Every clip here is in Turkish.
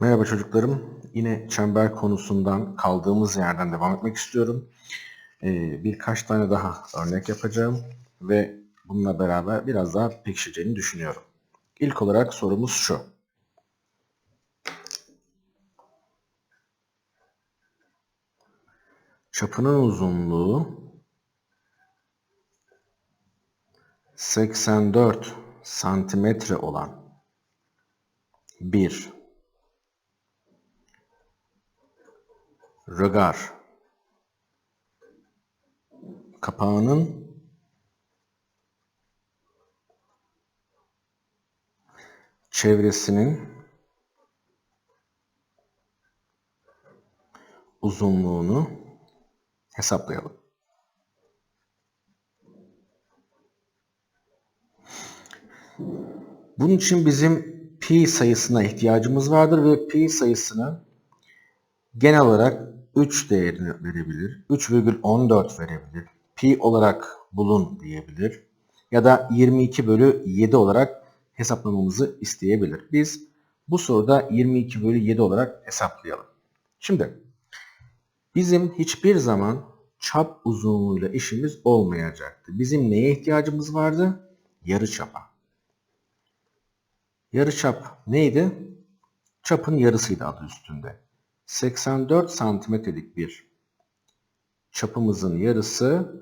Merhaba çocuklarım. Yine çember konusundan kaldığımız yerden devam etmek istiyorum. Ee, birkaç tane daha örnek yapacağım ve bununla beraber biraz daha pekişeceğini düşünüyorum. İlk olarak sorumuz şu. Çapının uzunluğu 84 santimetre olan bir rögar kapağının çevresinin uzunluğunu hesaplayalım. Bunun için bizim pi sayısına ihtiyacımız vardır ve pi sayısını genel olarak 3 değerini verebilir, 3,14 verebilir, pi olarak bulun diyebilir ya da 22 bölü 7 olarak hesaplamamızı isteyebilir. Biz bu soruda 22 bölü 7 olarak hesaplayalım. Şimdi bizim hiçbir zaman çap uzunluğuyla işimiz olmayacaktı. Bizim neye ihtiyacımız vardı? Yarı çapa. Yarı çap neydi? Çapın yarısıydı adı üstünde. 84 santimetrelik bir çapımızın yarısı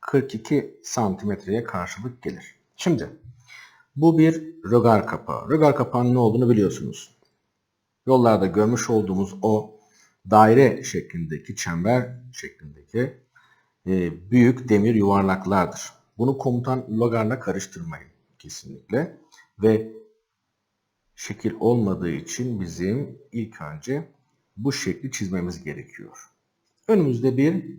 42 santimetreye karşılık gelir. Şimdi bu bir rögar kapağı. Rögar kapağının ne olduğunu biliyorsunuz. Yollarda görmüş olduğumuz o daire şeklindeki çember şeklindeki e, büyük demir yuvarlaklardır. Bunu komutan logarla karıştırmayın kesinlikle. Ve şekil olmadığı için bizim ilk önce bu şekli çizmemiz gerekiyor. Önümüzde bir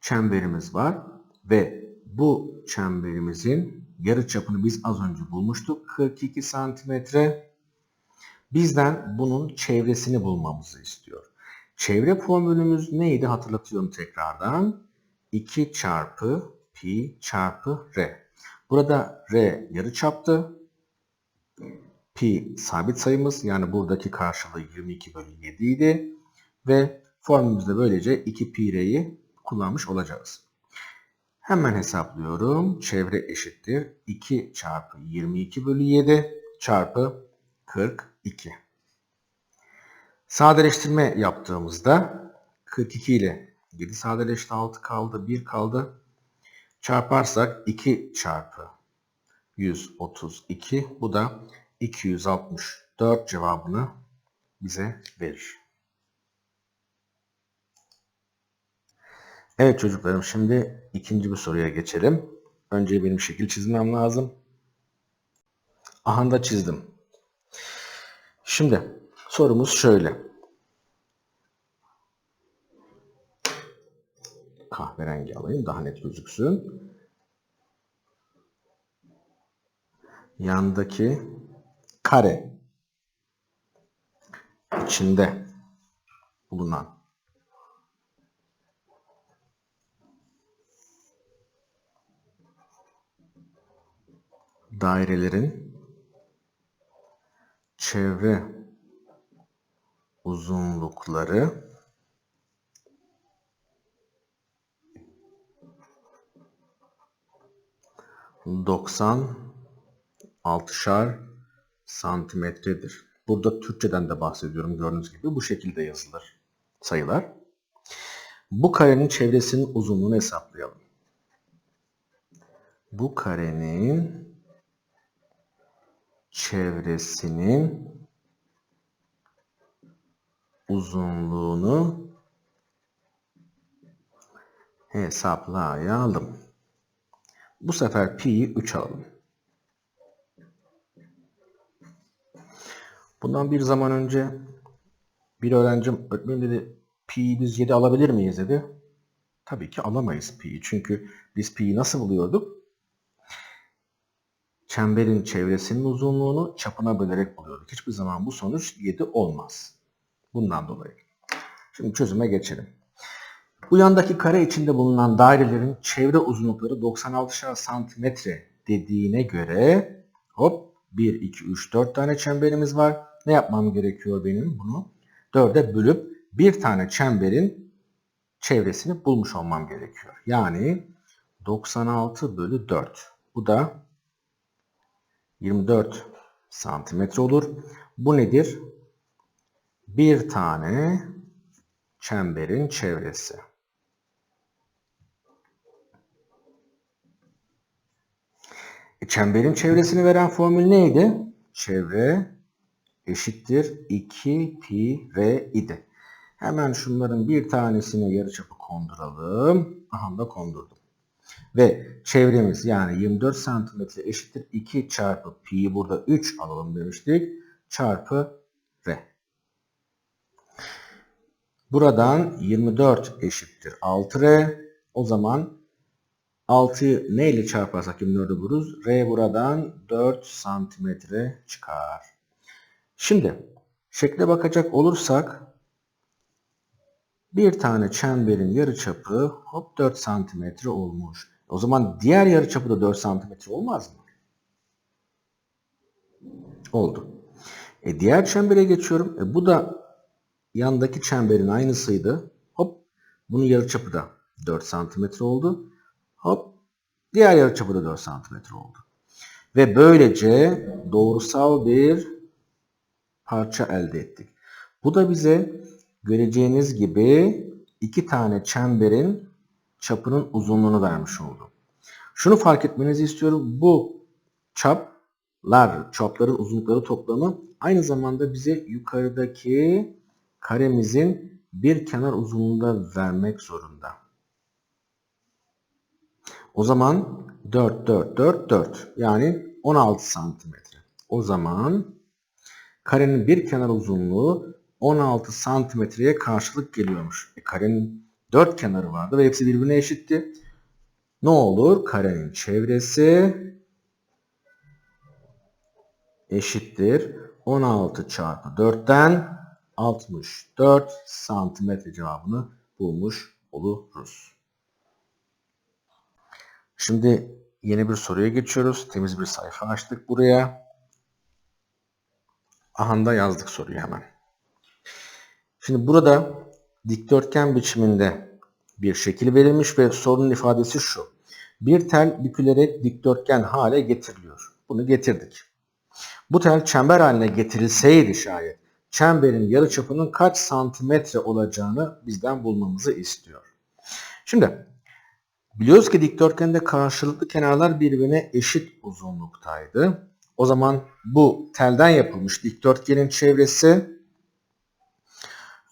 çemberimiz var ve bu çemberimizin yarı çapını biz az önce bulmuştuk. 42 santimetre. Bizden bunun çevresini bulmamızı istiyor. Çevre formülümüz neydi hatırlatıyorum tekrardan. 2 çarpı pi çarpı r. Burada r yarı çaptı. Pi sabit sayımız yani buradaki karşılığı 22 bölü 7 idi. Ve formülümüzde böylece 2 pi r'yi kullanmış olacağız. Hemen hesaplıyorum. Çevre eşittir. 2 çarpı 22 bölü 7 çarpı 42. Sadeleştirme yaptığımızda 42 ile 7 sadeleşti 6 kaldı 1 kaldı. Çarparsak 2 çarpı 132 bu da 264 cevabını bize verir. Evet çocuklarım şimdi ikinci bir soruya geçelim. Önce benim şekil çizmem lazım. Aha da çizdim. Şimdi sorumuz şöyle. Kahverengi alayım daha net gözüksün. Yandaki kare. İçinde bulunan. Dairelerin çevre uzunlukları doksan altışar santimetredir. Burada Türkçeden de bahsediyorum gördüğünüz gibi bu şekilde yazılır sayılar. Bu karenin çevresinin uzunluğunu hesaplayalım. Bu karenin çevresinin uzunluğunu hesaplayalım. Bu sefer pi'yi 3 alalım. Bundan bir zaman önce bir öğrencim öğretmenim dedi pi'yi biz 7 alabilir miyiz dedi. Tabii ki alamayız pi'yi. Çünkü biz pi'yi nasıl buluyorduk? Çemberin çevresinin uzunluğunu çapına bölerek buluyorduk. Hiçbir zaman bu sonuç 7 olmaz. Bundan dolayı. Şimdi çözüme geçelim. Bu yandaki kare içinde bulunan dairelerin çevre uzunlukları 96 santimetre dediğine göre hop 1, 2, 3, 4 tane çemberimiz var. Ne yapmam gerekiyor benim bunu? 4'e bölüp bir tane çemberin çevresini bulmuş olmam gerekiyor. Yani 96 bölü 4. Bu da 24 santimetre olur. Bu nedir? Bir tane çemberin çevresi. E, çemberin çevresini veren formül neydi? Çevre eşittir 2 pi r idi. Hemen şunların bir tanesine yarıçapı konduralım. Aha da kondurdum. Ve çevremiz yani 24 santimetre eşittir 2 çarpı pi'yi burada 3 alalım demiştik. Çarpı r. Buradan 24 eşittir 6r. O zaman 6'yı ne ile çarparsak 24'ü buluruz. R buradan 4 santimetre çıkar. Şimdi şekle bakacak olursak bir tane çemberin yarıçapı hop 4 santimetre olmuş. O zaman diğer yarıçapı da 4 santimetre olmaz mı? Oldu. E diğer çembere geçiyorum. E bu da yandaki çemberin aynısıydı. Hop bunun yarıçapı da 4 santimetre oldu. Hop diğer yarıçapı da 4 santimetre oldu. Ve böylece doğrusal bir parça elde ettik. Bu da bize göreceğiniz gibi iki tane çemberin çapının uzunluğunu vermiş oldu. Şunu fark etmenizi istiyorum. Bu çaplar, çapların uzunlukları toplamı aynı zamanda bize yukarıdaki karemizin bir kenar uzunluğunda vermek zorunda. O zaman 4, 4, 4, 4 yani 16 santimetre. O zaman karenin bir kenar uzunluğu 16 santimetreye karşılık geliyormuş. E, karenin 4 kenarı vardı ve hepsi birbirine eşitti. Ne olur? Karenin çevresi eşittir. 16 çarpı 4'ten 64 santimetre cevabını bulmuş oluruz. Şimdi yeni bir soruya geçiyoruz. Temiz bir sayfa açtık buraya. Ahanda yazdık soruyu hemen. Şimdi burada dikdörtgen biçiminde bir şekil verilmiş ve sorunun ifadesi şu. Bir tel bükülerek dikdörtgen hale getiriliyor. Bunu getirdik. Bu tel çember haline getirilseydi şayet çemberin yarıçapının kaç santimetre olacağını bizden bulmamızı istiyor. Şimdi biliyoruz ki dikdörtgende karşılıklı kenarlar birbirine eşit uzunluktaydı. O zaman bu telden yapılmış dikdörtgenin çevresi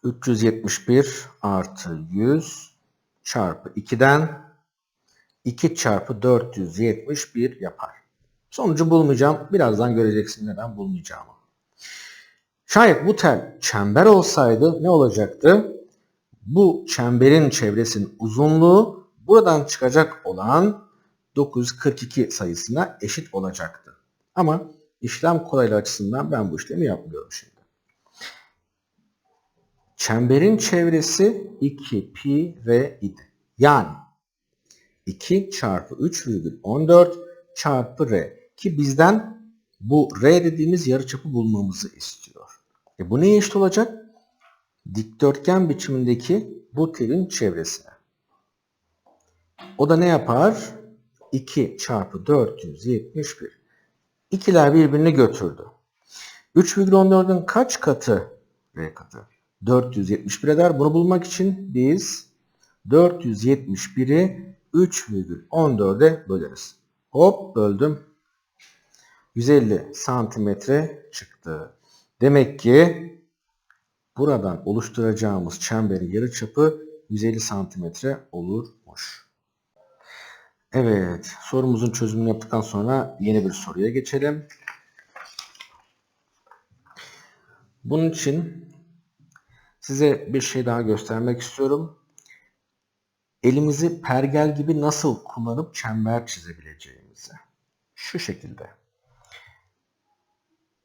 371 artı 100 çarpı 2'den 2 çarpı 471 yapar. Sonucu bulmayacağım. Birazdan göreceksin neden bulmayacağımı. Şayet bu tel çember olsaydı ne olacaktı? Bu çemberin çevresinin uzunluğu buradan çıkacak olan 942 sayısına eşit olacaktı. Ama işlem kolaylığı açısından ben bu işlemi yapmıyorum şimdi. Çemberin çevresi 2 pi r idi. Yani 2 çarpı 3,14 çarpı r ki bizden bu r dediğimiz yarıçapı bulmamızı istiyor. E bu neye eşit olacak? Dikdörtgen biçimindeki bu telin çevresine. O da ne yapar? 2 çarpı 471. İkiler birbirini götürdü. 3,14'ün kaç katı r katı? 471 eder. Bunu bulmak için biz 471'i 3,14'e böleriz. Hop böldüm. 150 santimetre çıktı. Demek ki buradan oluşturacağımız çemberin yarıçapı 150 santimetre olurmuş. Evet, sorumuzun çözümünü yaptıktan sonra yeni bir soruya geçelim. Bunun için size bir şey daha göstermek istiyorum. Elimizi pergel gibi nasıl kullanıp çember çizebileceğimizi. Şu şekilde.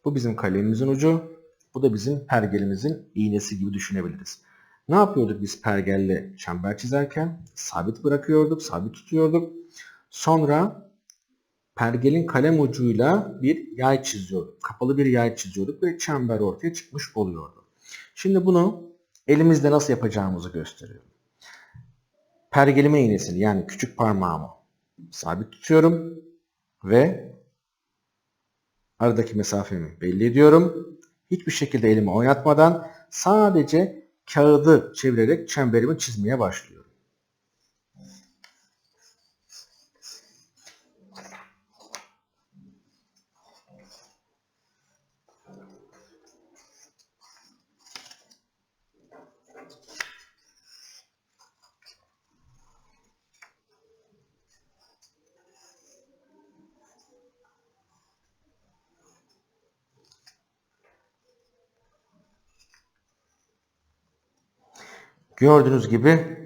Bu bizim kalemimizin ucu. Bu da bizim pergelimizin iğnesi gibi düşünebiliriz. Ne yapıyorduk biz pergelle çember çizerken? Sabit bırakıyorduk, sabit tutuyorduk. Sonra pergelin kalem ucuyla bir yay çiziyorduk. Kapalı bir yay çiziyorduk ve çember ortaya çıkmış oluyordu. Şimdi bunu elimizde nasıl yapacağımızı gösteriyorum. Pergelime iğnesini yani küçük parmağımı sabit tutuyorum ve aradaki mesafemi belli ediyorum. Hiçbir şekilde elimi oynatmadan sadece kağıdı çevirerek çemberimi çizmeye başlıyorum. Gördüğünüz gibi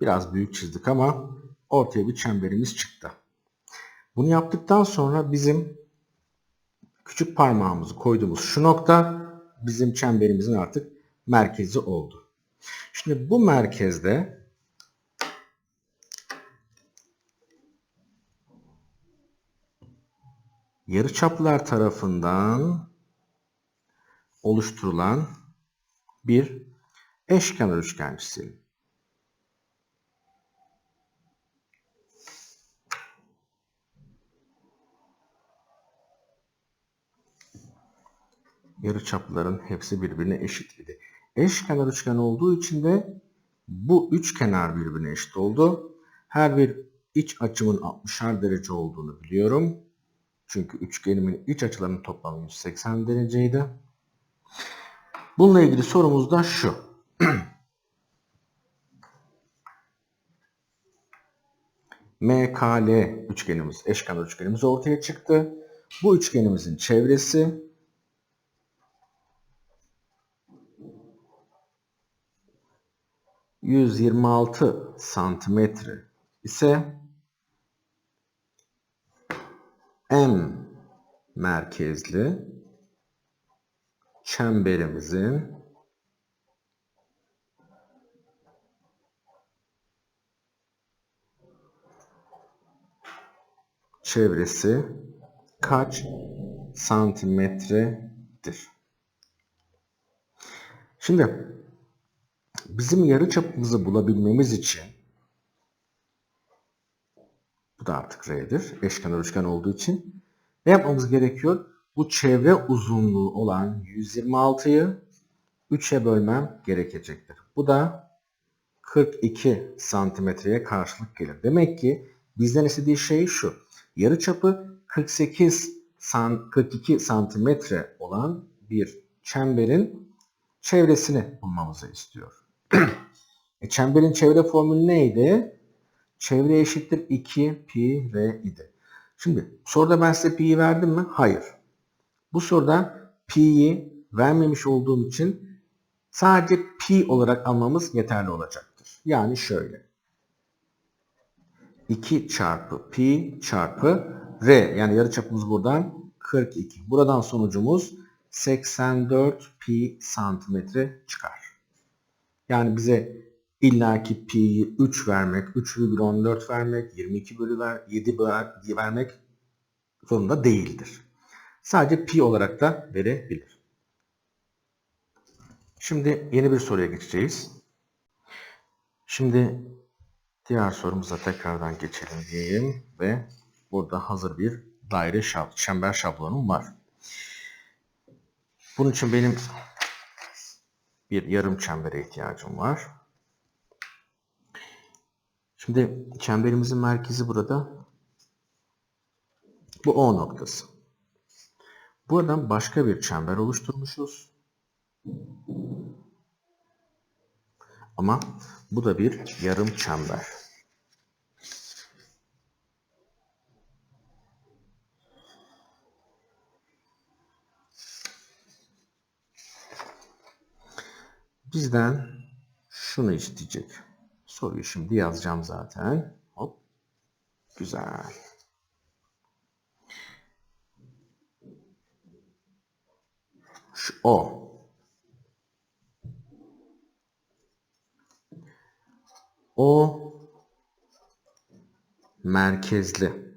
biraz büyük çizdik ama ortaya bir çemberimiz çıktı. Bunu yaptıktan sonra bizim küçük parmağımızı koyduğumuz şu nokta bizim çemberimizin artık merkezi oldu. Şimdi bu merkezde yarıçaplar tarafından oluşturulan bir eşkenar üçgen çizelim. Yarıçapların hepsi birbirine eşit idi. Eşkenar üçgen olduğu için de bu üç kenar birbirine eşit oldu. Her bir iç açımın 60'ar derece olduğunu biliyorum. Çünkü üçgenimin iç açılarının toplamı 180 dereceydi. Bununla ilgili sorumuz da şu. MKL üçgenimiz, eşkenar üçgenimiz ortaya çıktı. Bu üçgenimizin çevresi ...126 santimetre ise... M merkezli çemberimizin çevresi kaç santimetredir? Şimdi bizim yarı çapımızı bulabilmemiz için bu da artık R'dir. Eşkenar üçgen olduğu için ne yapmamız gerekiyor? Bu çevre uzunluğu olan 126'yı 3'e bölmem gerekecektir. Bu da 42 santimetreye karşılık gelir. Demek ki bizden istediği şey şu. Yarı çapı 48 san, 42 santimetre olan bir çemberin çevresini bulmamızı istiyor. e, çemberin çevre formülü neydi? Çevre eşittir 2 pi r idi. Şimdi soruda ben size pi'yi verdim mi? Hayır. Bu soruda pi'yi vermemiş olduğum için sadece pi olarak almamız yeterli olacaktır. Yani şöyle. 2 çarpı pi çarpı r yani yarıçapımız buradan 42. Buradan sonucumuz 84 pi santimetre çıkar. Yani bize illaki pi'yi 3 vermek, 3,14 vermek, 22 bölü ver, 7 bölü vermek zorunda değildir. Sadece pi olarak da verebilir. Şimdi yeni bir soruya geçeceğiz. Şimdi diğer sorumuza tekrardan geçelim diyeyim ve burada hazır bir daire şab çember şablonum var. Bunun için benim bir yarım çembere ihtiyacım var. Şimdi çemberimizin merkezi burada. Bu O noktası. Buradan başka bir çember oluşturmuşuz. Ama bu da bir yarım çember. bizden şunu isteyecek. Soruyu şimdi yazacağım zaten. Hop. Güzel. Şu o. O merkezli.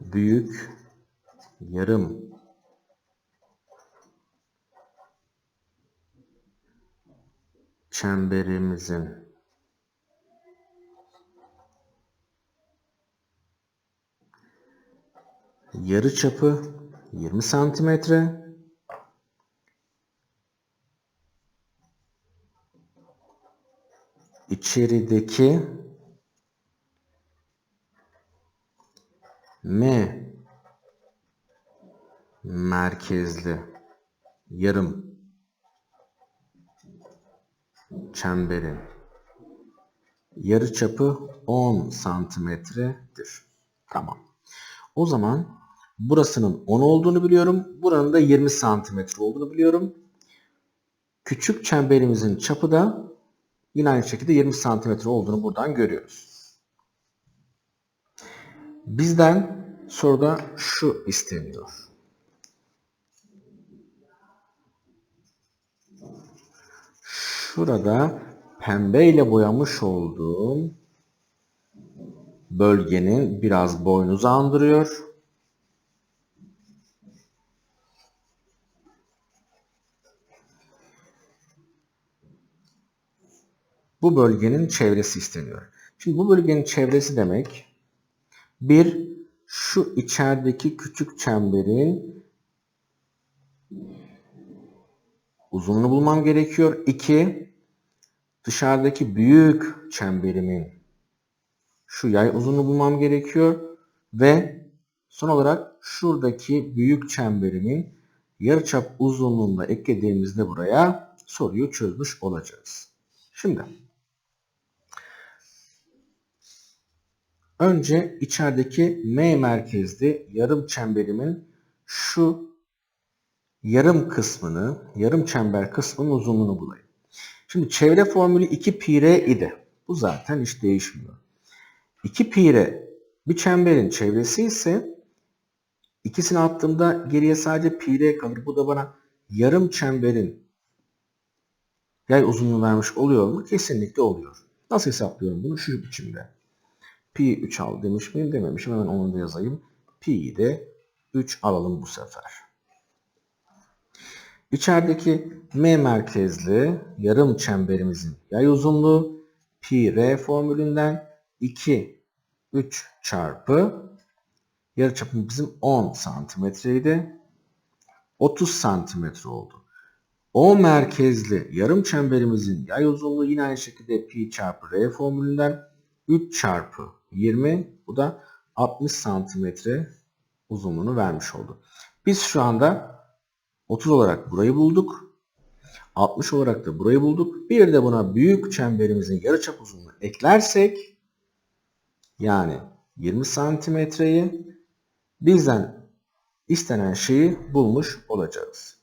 Büyük yarım çemberimizin. Yarıçapı 20 santimetre. İçerideki M merkezli yarım çemberin yarıçapı 10 santimetredir. Tamam. O zaman burasının 10 olduğunu biliyorum. Buranın da 20 santimetre olduğunu biliyorum. Küçük çemberimizin çapı da yine aynı şekilde 20 santimetre olduğunu buradan görüyoruz. Bizden soruda şu isteniyor. Şurada pembeyle boyamış olduğum bölgenin biraz boynuzu andırıyor. Bu bölgenin çevresi isteniyor. Şimdi bu bölgenin çevresi demek bir şu içerideki küçük çemberin uzunluğunu bulmam gerekiyor. İki dışarıdaki büyük çemberimin şu yay uzunluğunu bulmam gerekiyor. Ve son olarak şuradaki büyük çemberimin yarıçap uzunluğunu da eklediğimizde buraya soruyu çözmüş olacağız. Şimdi önce içerideki M merkezli yarım çemberimin şu yarım kısmını, yarım çember kısmının uzunluğunu bulayım. Şimdi çevre formülü 2 pi r idi. Bu zaten hiç değişmiyor. 2 pi r bir çemberin çevresi ise ikisini attığımda geriye sadece pi r kalır. Bu da bana yarım çemberin yay uzunluğunu vermiş oluyor mu? Kesinlikle oluyor. Nasıl hesaplıyorum bunu? Şu biçimde. Pi 3 al demiş miyim? Dememişim. Hemen onu da yazayım. Pi'yi de 3 alalım bu sefer. İçerideki M merkezli yarım çemberimizin yay uzunluğu pi r formülünden 2 3 çarpı yarıçapımız bizim 10 santimetreydi. 30 santimetre oldu. O merkezli yarım çemberimizin yay uzunluğu yine aynı şekilde pi çarpı r formülünden 3 çarpı 20 bu da 60 santimetre uzunluğunu vermiş oldu. Biz şu anda 30 olarak burayı bulduk. 60 olarak da burayı bulduk. Bir de buna büyük çemberimizin yarıçap uzunluğunu eklersek yani 20 santimetreyi bizden istenen şeyi bulmuş olacağız.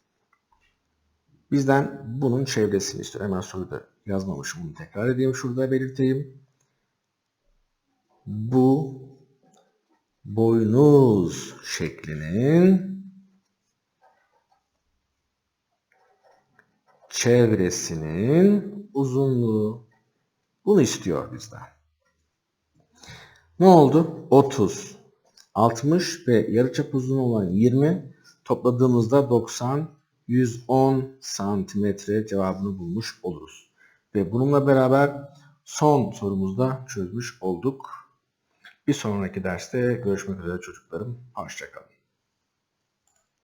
Bizden bunun çevresini istiyor. Hemen soruda yazmamışım. Bunu tekrar edeyim. Şurada belirteyim. Bu boynuz şeklinin çevresinin uzunluğu. Bunu istiyor bizden. Ne oldu? 30, 60 ve yarıçap uzunluğu olan 20 topladığımızda 90, 110 santimetre cevabını bulmuş oluruz. Ve bununla beraber son sorumuzda çözmüş olduk. Bir sonraki derste görüşmek üzere çocuklarım. Hoşçakalın.